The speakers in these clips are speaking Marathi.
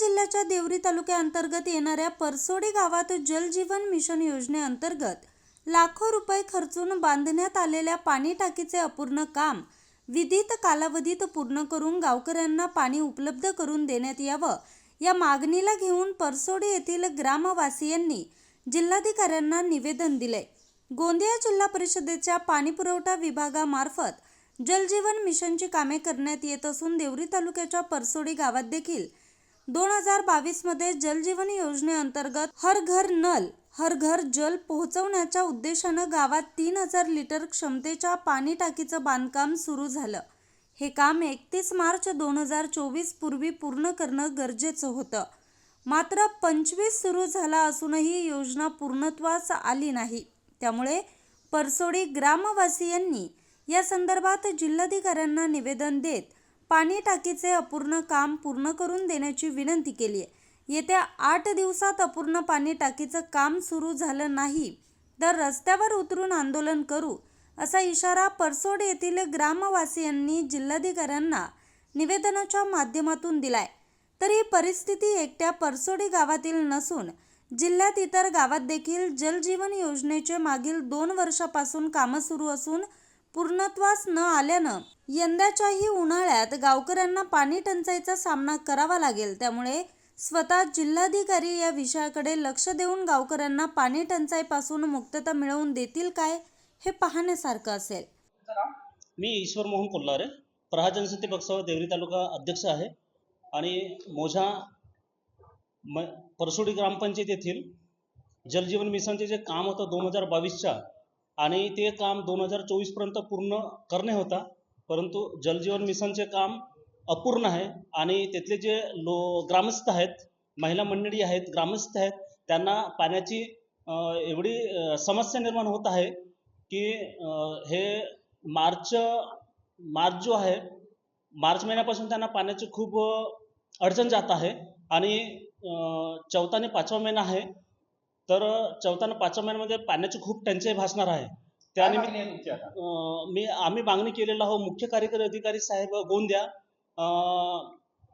जिल्ह्याच्या देवरी तालुक्याअंतर्गत येणाऱ्या परसोडी गावात जलजीवन मिशन योजनेअंतर्गत लाखो रुपये खर्चून बांधण्यात आलेल्या पाणी टाकीचे अपूर्ण काम विधित कालावधीत पूर्ण करून गावकऱ्यांना पाणी उपलब्ध करून देण्यात यावं या मागणीला घेऊन परसोडी येथील ग्रामवासियांनी जिल्हाधिकाऱ्यांना निवेदन दिले. गोंदिया जिल्हा परिषदेच्या पाणीपुरवठा विभागामार्फत जलजीवन मिशनची कामे करण्यात येत असून देवरी तालुक्याच्या परसोडी गावात देखील दोन हजार बावीसमध्ये जलजीवन योजनेअंतर्गत हर घर नल हर घर जल पोहोचवण्याच्या उद्देशानं गावात तीन हजार लिटर क्षमतेच्या पाणी टाकीचं बांधकाम सुरू झालं. हे काम एकतीस मार्च दोन हजार चोवीस पूर्वी पूर्ण करणं गरजेचं होतं. मात्र पंचवीस सुरू झाला असूनही योजना पूर्णत्वास आली नाही. त्यामुळे परसोडी ग्रामवासियांनी या संदर्भात जिल्हाधिकाऱ्यांना निवेदन देत पाणी टाकीचे अपूर्ण काम पूर्ण करून देण्याची विनंती केली आहे येत्या आठ दिवसात अपूर्ण पाणी टाकीचं काम सुरू झालं नाही तर रस्त्यावर उतरून आंदोलन करू असा इशारा परसोड येथील ग्रामवासियांनी जिल्हाधिकाऱ्यांना निवेदनाच्या माध्यमातून दिलाय. तर ही परिस्थिती एकट्या परसोडी गावातील नसून जिल्ह्यात इतर गावात देखील जलजीवन योजनेचे मागील दोन वर्षापासून कामं सुरू असून पूर्णत्वास न आल्यानं यंदाच्याही उन्हाळ्यात गावकऱ्यांना पाणी टंचाईचा सामना करावा लागेल. त्यामुळे स्वतः जिल्हाधिकारी या विषयाकडे लक्ष देऊन गावकऱ्यांना पाणी टंचाईपासून मुक्तता मिळवून देतील काय हे पाहण्यासारखं असेल. मी ईश्वर मोहन कोल्हारे प्रहा जनशक्ती पक्षावर देवरी तालुका अध्यक्ष आहे. आणि मोझा म परसोडी ग्रामपंचायत येथील जलजीवन मिशनचे जे काम होतं दोन हजार बावीसच्या आणि ते काम दोन हजार चोवीसपर्यंत पूर्ण करणे होता परंतु जलजीवन मिशनचे काम अपूर्ण आहे आणि तिथले जे लो ग्रामस्थ आहेत महिला मंडळी आहेत ग्रामस्थ आहेत त्यांना पाण्याची एवढी समस्या निर्माण होत आहे की हे मार्च मार्च जो आहे मार्च महिन्यापासून त्यांना पाण्याची खूप अडचण जात आहे आणि चौथा आणि पाचवा महिना आहे तर चौथा आणि पाचव्या महिन्यामध्ये पाण्याची खूप टंचाई भासणार आहे त्यानिमित्त मागणी आहे तुमची आता? अ, मी आम्ही मागणी केलेला आहो मुख्य कार्यकारी अधिकारी साहेब गोंद्या अ,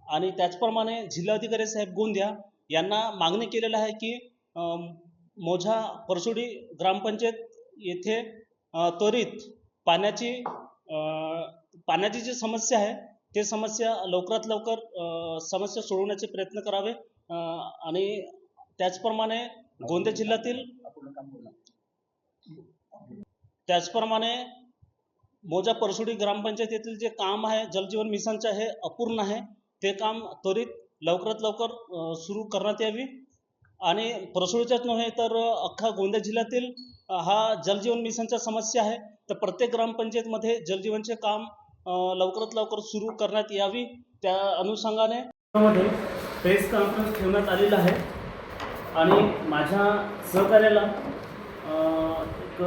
आणि त्याचप्रमाणे जिल्हाधिकारी साहेब गोंद्या यांना मागणी केलेलं आहे की अ, मोझा परसोडी ग्रामपंचायत येथे अ, त्वरित पाण्याची अ, पाण्याची जी समस्या आहे ते समस्या लवकरात लवकर अ, समस्या सोडवण्याचे प्रयत्न करावे अ, आणि त्याचप्रमाणे गोंदिया जिल्ह्यातील त्याचप्रमाणे मोजा परसुडी ग्रामपंचायतीतील जे काम आहे जलजीवन मिशनचे हे अपूर्ण आहे. ते काम त्वरित लवकरात लवकर सुरू करण्यात यावी. आणि परसुडीच्याच नव्हे तर अख्खा गोंदिया जिल्ह्यातील हा जलजीवन मिशनच्या समस्या आहे. तर प्रत्येक ग्रामपंचायतमध्ये जलजीवनचे काम लवकरात लवकर सुरू करण्यात यावी. त्या अनुषंगाने प्रेस कॉन्फरन्स ठेवण्यात आलेला आहे. आणि माझ्या सहकार्याला एक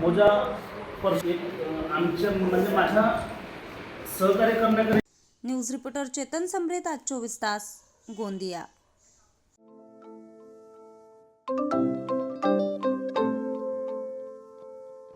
मोजा पर एक आमच्या म्हणजे माझ्या सहकार्य करण्याकडे न्यूज रिपोर्टर चेतन समरेत आज चोवीस तास गोंदिया.